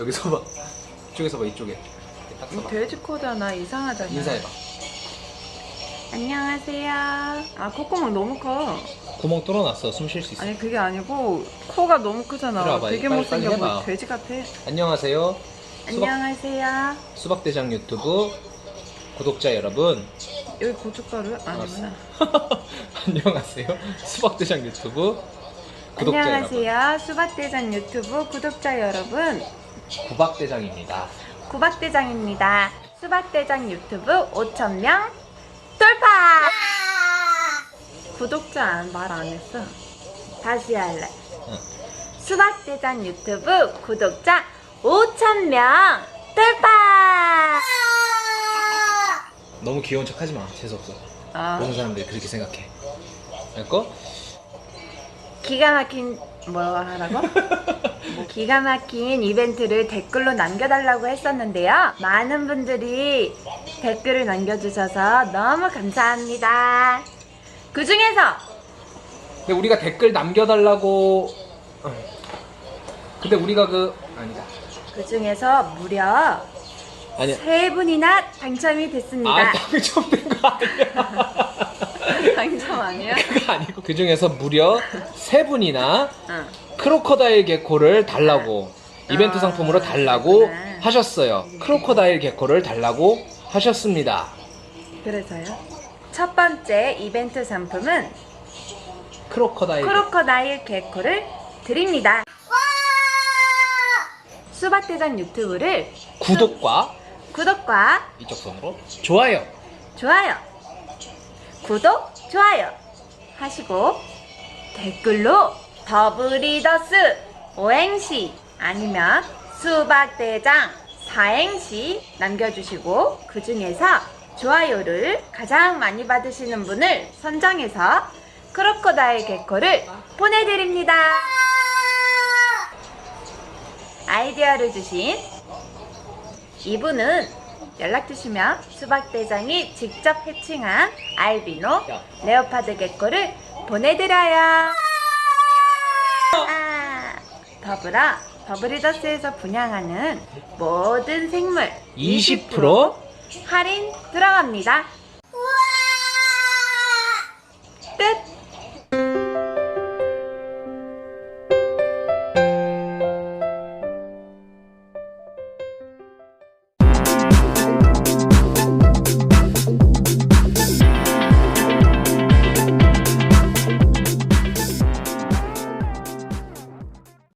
여기서 봐. 이쪽에서 봐 이쪽에. 딱 서봐. 돼지 코드나 이상하잖아. 인사해봐. 안녕하세요. 아 콧구멍 너무 커. 구멍 뚫어놨어. 숨 쉴 수 있어. 아니 그게 아니고 코가 너무 크잖아. 이리 와봐. 되게 빨리, 못생겨 보여. 해봐. 돼지 같아. 안녕하세요. 수박, 안녕하세요. 수박대장 유튜브 구독자 여러분. 여기 고춧가루 아니구나. 안녕하세요. 수박대장 유튜브 구독자 여러분. 안녕하세요. 수박대장 유튜브 구독자 여러분. 구박대장입니다. 구박대장입니다. 수박대장 유튜브 5,000명 돌파! 구독자 말 안 했어. 다시 할래. 응. 수박대장 유튜브 구독자 5,000명 돌파! 너무 귀여운 척 하지 마. 재수없어. 아, 모든 사람들이 그렇게 생각해. 알거? 기가 막힌 뭐 하라고? 뭐 기가 막힌 이벤트를 댓글로 남겨달라고 했었는데요. 많은 분들이 댓글을 남겨주셔서 너무 감사합니다. 그 중에서 근데 우리가 댓글 남겨달라고. 어. 근데 우리가 그 아니다. 그 중에서 무려 아니야. 세 분이나 당첨이 됐습니다. 아 당첨된 거 아니야. 당첨 아니야? 그거 아니고 그 중에서 무려 세 분이나 응. 크로커다일 개코를 달라고 이벤트 아, 상품으로 달라고 그렇구나. 하셨어요. 크로커다일 개코를 달라고 하셨습니다. 그래서요. 첫 번째 이벤트 상품은 크로커다일 크로커다일 개코를 드립니다. 수박대장 유튜브를 구독과 구독과 이쪽 손으로 좋아요. 좋아요, 구독, 좋아요 하시고 댓글로 더블리더스 오행시 아니면 수박대장 사행시 남겨주시고 그 중에서 좋아요를 가장 많이 받으시는 분을 선정해서 크로커다일 개코를 보내드립니다. 아이디어를 주신 이분은 연락 주시면 수박대장이 직접 해칭한 알비노 야. 레오파드 개코를 보내드려요. 아, 더불어 더블리더스에서 분양하는 모든 생물 20% 할인 들어갑니다.